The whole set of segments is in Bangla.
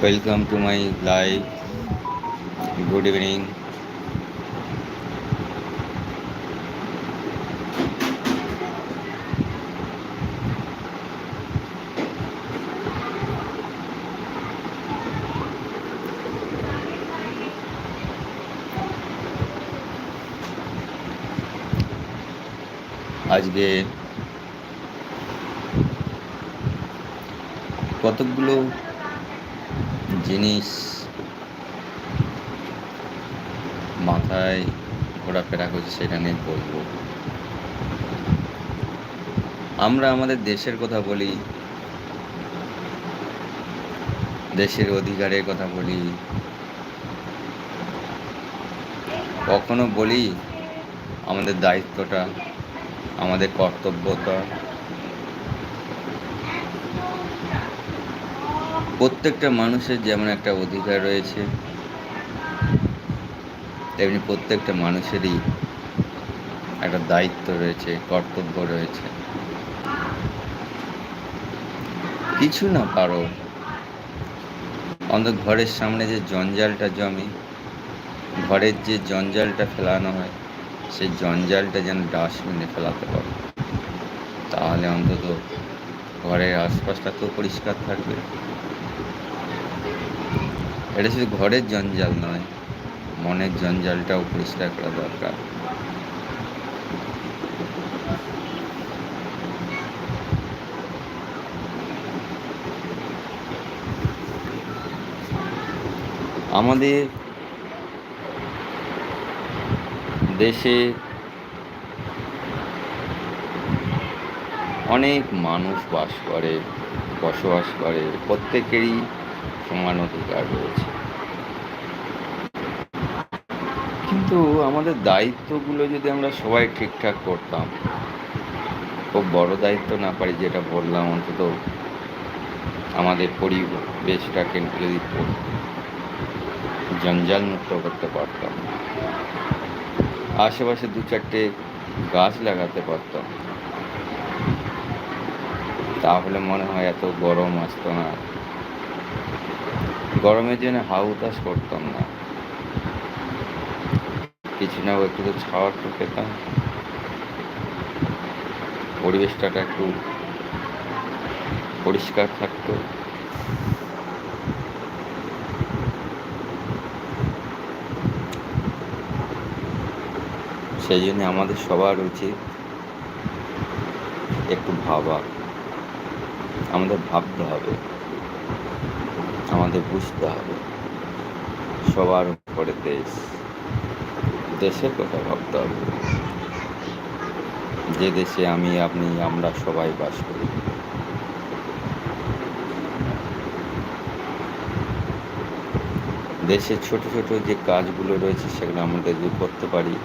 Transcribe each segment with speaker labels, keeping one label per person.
Speaker 1: welcome to my live good evening আজকে কতকগুলো জিনিস মাথায় ঘোরাফেরা করছে সেটা নিয়ে বলব। আমরা আমাদের দেশের কথা বলি, দেশের অধিকারের কথা বলি, কখনো বলি আমাদের দায়িত্বটা, আমাদের কর্তব্যটা প্রত্যেকটা মানুষের যেমন একটা অধিকার রয়েছে, তেমনি প্রত্যেকটা মানুষেরই একটা দায়িত্ব রয়েছে, কর্তব্য রয়েছে। কিছু না পারো। অন্তত ঘরের সামনে যে জঞ্জালটা জমে, ঘরের যে জঞ্জালটা ফেলানো হয়, সেই জঞ্জালটা যেন ডাস্টবিনে ফেলাতে পারো। তাহলে অন্তত ঘরের আশপাশটা তো পরিষ্কার থাকবে। এটা শুধু ঘরের জঞ্জাল নয়, মনের জঞ্জালটাও পরিষ্কার করা দরকার। আমাদের দেশে অনেক মানুষ বাস করে, বসবাস করে, প্রত্যেকেরই সমান অধিকার রয়েছে। কিন্তু আমাদের দায়িত্বগুলো যদি আমরা সবাই ঠিকঠাক করতাম, খুব বড় দায়িত্ব না পারি যেটা বললাম অন্তত আমাদের পরিবেশটাকে যদি জঞ্জাল মুক্ত করতে পারতাম। আশেপাশে দু চারটে গাছ লাগাতে পারতাম। তাহলে মনে হয় এত গরম আসতো না। গরমের জন্য হাউতাস করতাম না। কিছু না একটু তো ছাওয়ার তো পেতাম পরিবেশটা একটু পরিষ্কার থাকতো। সেই জন্য আমাদের সবার উচিত একটু ভাবা। আমাদের ভাবতে হবে। আমাদের বুঝতে হবে। সবার উপরে দেশ, দেশের কথা ভাবতে হবে। যে দেশে আমি, আপনি, আমরা সবাই বাস করি। দেশের ছোট ছোট যে কাজগুলো রয়েছে, সেগুলো আমাদের যদি করতে পারি।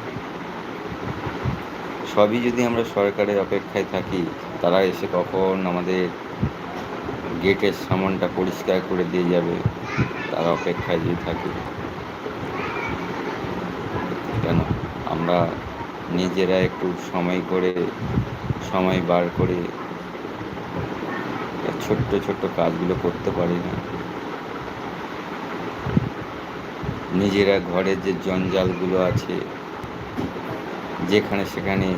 Speaker 1: সবই যদি আমরা সরকারের অপেক্ষায় থাকি, তারা এসে কখন আমাদের গেটের সামানটা পরিষ্কার করে দিয়ে যাবে, তার অপেক্ষায় যদি থাকি। কেন? আমরা নিজেরা একটু সময় করে, সময় বার করে ছোট্ট ছোট্ট কাজগুলো করতে পারি না। নিজেরা ঘরের যে জঞ্জালগুলো আছে, যেখানে সেখানে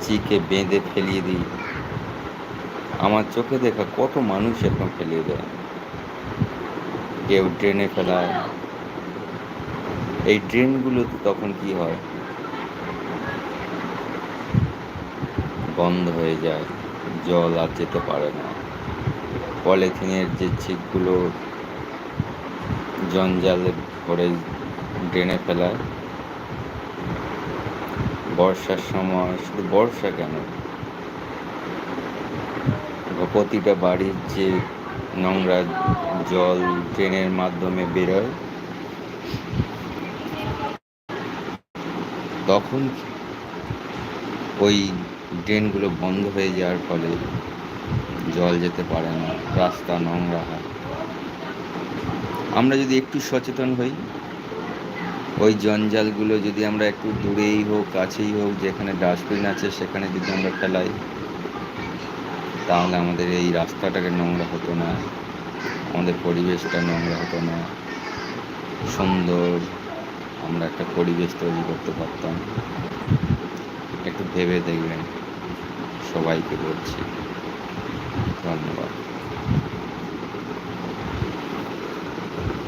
Speaker 1: চিকে বেঁধে ফেলিয়ে দিই আমার চোখে দেখা কত মানুষ এরকম ফেলিয়ে দেয়। কেউ ড্রেনে ফেলায়। এই ড্রেনগুলো তখন কি হয়? বন্ধ হয়ে যায়। জল আর যেতে পারে না। পলিথিনের যে ছিপগুলো জঞ্জালে ভরে ড্রেনে ফেলায়, বর্ষার সময়, শুধু বর্ষা কেন? প্রতিটা বাড়ির যে নোংরা জল ড্রেনের মাধ্যমে বেরোয়, তখন ওই ড্রেনগুলো বন্ধ হয়ে যাওয়ার ফলে জল যেতে পারে না, রাস্তা নোংরা হয়। আমরা যদি একটু সচেতন হই, ওই জঞ্জালগুলো যদি আমরা একটু দূরেই হোক, কাছেই হোক, যেখানে ডাস্টবিন আছে, সেখানে যদি আমরা ফেলাই তাহলে আমাদের এই রাস্তাটাকে নোংরা হতো না, আমাদের পরিবেশটা নোংরা হতো না। সুন্দর আমরা একটা পরিবেশ তৈরি করতে পারতাম। একটু ভেবে দেখবেন, সবাইকে বলছি। ধন্যবাদ।